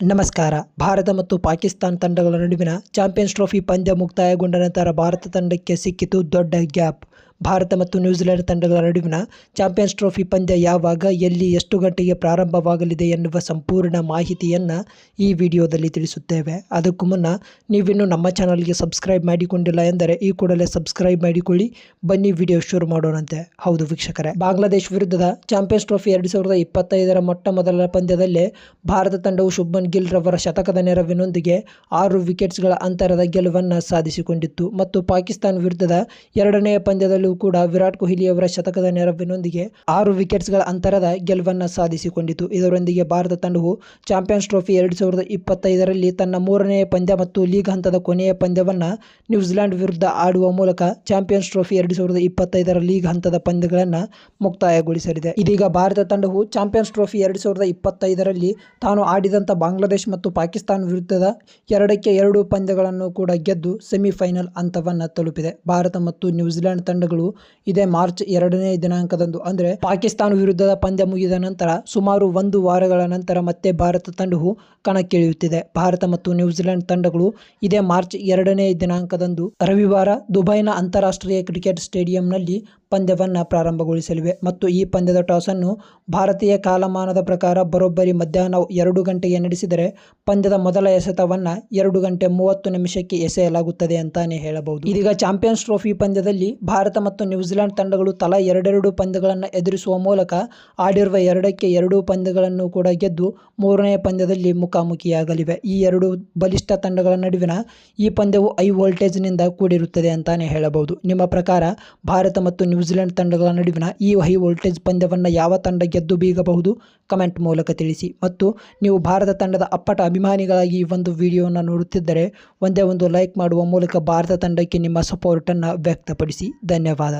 ನಮಸ್ಕಾರ. ಭಾರತ ಮತ್ತು ಪಾಕಿಸ್ತಾನ ತಂಡಗಳ ನಡುವಿನ ಚಾಂಪಿಯನ್ಸ್ ಟ್ರೋಫಿ ಪಂದ್ಯ ಮುಕ್ತಾಯಗೊಂಡ ನಂತರ ಭಾರತ ತಂಡಕ್ಕೆ ಸಿಕ್ಕಿತು ದೊಡ್ಡ ಗ್ಯಾಪ್. ಭಾರತ ಮತ್ತು ನ್ಯೂಜಿಲೆಂಡ್ ತಂಡಗಳ ನಡುವಿನ ಚಾಂಪಿಯನ್ಸ್ ಟ್ರೋಫಿ ಪಂದ್ಯ ಯಾವಾಗ, ಎಲ್ಲಿ, ಎಷ್ಟು ಗಂಟೆಗೆ ಪ್ರಾರಂಭವಾಗಲಿದೆ ಎನ್ನುವ ಸಂಪೂರ್ಣ ಮಾಹಿತಿಯನ್ನು ಈ ವಿಡಿಯೋದಲ್ಲಿ ತಿಳಿಸುತ್ತೇವೆ. ಅದಕ್ಕೂ ಮುನ್ನ ನೀವಿನ್ನೂ ನಮ್ಮ ಚಾನಲ್ಗೆ ಸಬ್ಸ್ಕ್ರೈಬ್ ಮಾಡಿಕೊಂಡಿಲ್ಲ ಎಂದರೆ ಈ ಕೂಡಲೇ ಸಬ್ಸ್ಕ್ರೈಬ್ ಮಾಡಿಕೊಳ್ಳಿ. ಬನ್ನಿ ವಿಡಿಯೋ ಶುರು ಮಾಡೋಣಂತೆ. ಹೌದು ವೀಕ್ಷಕರೇ, ಬಾಂಗ್ಲಾದೇಶ್ ವಿರುದ್ಧದ ಚಾಂಪಿಯನ್ಸ್ ಟ್ರೋಫಿ ಎರಡು ಸಾವಿರದ ಇಪ್ಪತ್ತೈದರ ಮೊಟ್ಟ ಮೊದಲ ಪಂದ್ಯದಲ್ಲೇ ಭಾರತ ತಂಡವು ಶುಭನ್ ಗಿಲ್ ರವರ ಶತಕದ ನೆರವಿನೊಂದಿಗೆ ಆರು ವಿಕೆಟ್ಸ್ಗಳ ಅಂತರದ ಗೆಲುವನ್ನು ಸಾಧಿಸಿಕೊಂಡಿತ್ತು. ಮತ್ತು ಪಾಕಿಸ್ತಾನ ವಿರುದ್ಧದ ಎರಡನೆಯ ಪಂದ್ಯದಲ್ಲೂ ಕೂಡ ವಿರಾಟ್ ಕೊಹ್ಲಿ ಅವರ ಶತಕದ ನೆರವಿನೊಂದಿಗೆ ಆರು ವಿಕೆಟ್ಸ್ಗಳ ಅಂತರದ ಗೆಲುವನ್ನು ಸಾಧಿಸಿಕೊಂಡಿತು. ಇದರೊಂದಿಗೆ ಭಾರತ ತಂಡವು ಚಾಂಪಿಯನ್ಸ್ ಟ್ರೋಫಿ ಎರಡು ಸಾವಿರದ ಇಪ್ಪತ್ತೈದರಲ್ಲಿ ತನ್ನ ಮೂರನೆಯ ಪಂದ್ಯ ಮತ್ತು ಲೀಗ್ ಹಂತದ ಕೊನೆಯ ಪಂದ್ಯವನ್ನು ನ್ಯೂಜಿಲೆಂಡ್ ವಿರುದ್ಧ ಆಡುವ ಮೂಲಕ ಚಾಂಪಿಯನ್ಸ್ ಟ್ರೋಫಿ ಎರಡು ಸಾವಿರದ ಇಪ್ಪತ್ತೈದರ ಲೀಗ್ ಹಂತದ ಪಂದ್ಯಗಳನ್ನು ಮುಕ್ತಾಯಗೊಳಿಸಲಿದೆ. ಇದೀಗ ಭಾರತ ತಂಡವು ಚಾಂಪಿಯನ್ಸ್ ಟ್ರೋಫಿ ಎರಡು ಸಾವಿರದ ಇಪ್ಪತ್ತೈದರಲ್ಲಿ ತಾನು ಆಡಿದಂಥ ಬಾಂಗ್ಲಾದೇಶ್ ಮತ್ತು ಪಾಕಿಸ್ತಾನ ವಿರುದ್ಧದ ಎರಡಕ್ಕೆ ಎರಡು ಪಂದ್ಯಗಳನ್ನು ಕೂಡ ಗೆದ್ದು ಸೆಮಿಫೈನಲ್ ಹಂತವನ್ನು ತಲುಪಿದೆ. ಭಾರತ ಮತ್ತು ನ್ಯೂಜಿಲೆಂಡ್ ತಂಡಗಳು ಇದೇ ಮಾರ್ಚ್ ಎರಡನೇ ದಿನಾಂಕದಂದು. ಅಂದರೆ ಪಾಕಿಸ್ತಾನ ವಿರುದ್ಧದ ಪಂದ್ಯ ಮುಗಿದ ನಂತರ ಸುಮಾರು ಒಂದು ವಾರಗಳ ನಂತರ ಮತ್ತೆ ಭಾರತ ತಂಡವು ಕಣಕ್ಕಿಳಿಯುತ್ತಿದೆ. ಭಾರತ ಮತ್ತು ನ್ಯೂಜಿಲೆಂಡ್ ತಂಡಗಳು ಇದೇ ಮಾರ್ಚ್ ಎರಡನೇ ದಿನಾಂಕದಂದು ರವಿವಾರ ದುಬೈನ ಅಂತಾರಾಷ್ಟ್ರೀಯ ಕ್ರಿಕೆಟ್ ಸ್ಟೇಡಿಯಂನಲ್ಲಿ ಪಂದ್ಯವನ್ನು ಪ್ರಾರಂಭಗೊಳಿಸಲಿವೆ. ಮತ್ತು ಈ ಪಂದ್ಯದ ಟಾಸನ್ನು ಭಾರತೀಯ ಕಾಲಮಾನದ ಪ್ರಕಾರ ಬರೋಬ್ಬರಿ ಮಧ್ಯಾಹ್ನ ಎರಡು ಗಂಟೆಗೆ ನಡೆಸಿದರೆ ಪಂದ್ಯದ ಮೊದಲ ಎಸೆತವನ್ನು ಎರಡು ಗಂಟೆ ಮೂವತ್ತು ನಿಮಿಷಕ್ಕೆ ಎಸೆಯಲಾಗುತ್ತದೆ ಅಂತಾನೆ ಹೇಳಬಹುದು. ಇದೀಗ ಚಾಂಪಿಯನ್ಸ್ ಟ್ರೋಫಿ ಪಂದ್ಯದಲ್ಲಿ ಭಾರತ ಮತ್ತು ನ್ಯೂಜಿಲೆಂಡ್ ತಂಡಗಳು ತಲಾ ಎರಡೆರಡು ಪಂದ್ಯಗಳನ್ನು ಎದುರಿಸುವ ಮೂಲಕ ಆಡಿರುವ ಎರಡಕ್ಕೆ ಎರಡು ಪಂದ್ಯಗಳನ್ನು ಕೂಡ ಗೆದ್ದು ಮೂರನೇ ಪಂದ್ಯದಲ್ಲಿ ಮುಖಾಮುಖಿಯಾಗಲಿವೆ. ಈ ಎರಡು ಬಲಿಷ್ಠ ತಂಡಗಳ ನಡುವಿನ ಈ ಪಂದ್ಯವು ಐ ವೋಲ್ಟೇಜ್ನಿಂದ ಕೂಡಿರುತ್ತದೆ ಅಂತಾನೆ ಹೇಳಬಹುದು. ನಿಮ್ಮ ಪ್ರಕಾರ ಭಾರತ ಮತ್ತು ನ್ಯೂಜಿಲೆಂಡ್ ತಂಡಗಳ ನಡುವಿನ ಈ ಹೈ ವೋಲ್ಟೇಜ್ ಪಂದ್ಯವನ್ನು ಯಾವ ತಂಡ ಗೆದ್ದು ಬೀಗಬಹುದು ಕಮೆಂಟ್ ಮೂಲಕ ತಿಳಿಸಿ. ಮತ್ತು ನೀವು ಭಾರತ ತಂಡದ ಅಪ್ಪಟ ಅಭಿಮಾನಿಗಳಾಗಿ ಈ ಒಂದು ವಿಡಿಯೋವನ್ನು ನೋಡುತ್ತಿದ್ದರೆ ಒಂದೇ ಒಂದು ಲೈಕ್ ಮಾಡುವ ಮೂಲಕ ಭಾರತ ತಂಡಕ್ಕೆ ನಿಮ್ಮ ಸಪೋರ್ಟನ್ನು ವ್ಯಕ್ತಪಡಿಸಿ. ಧನ್ಯವಾದ.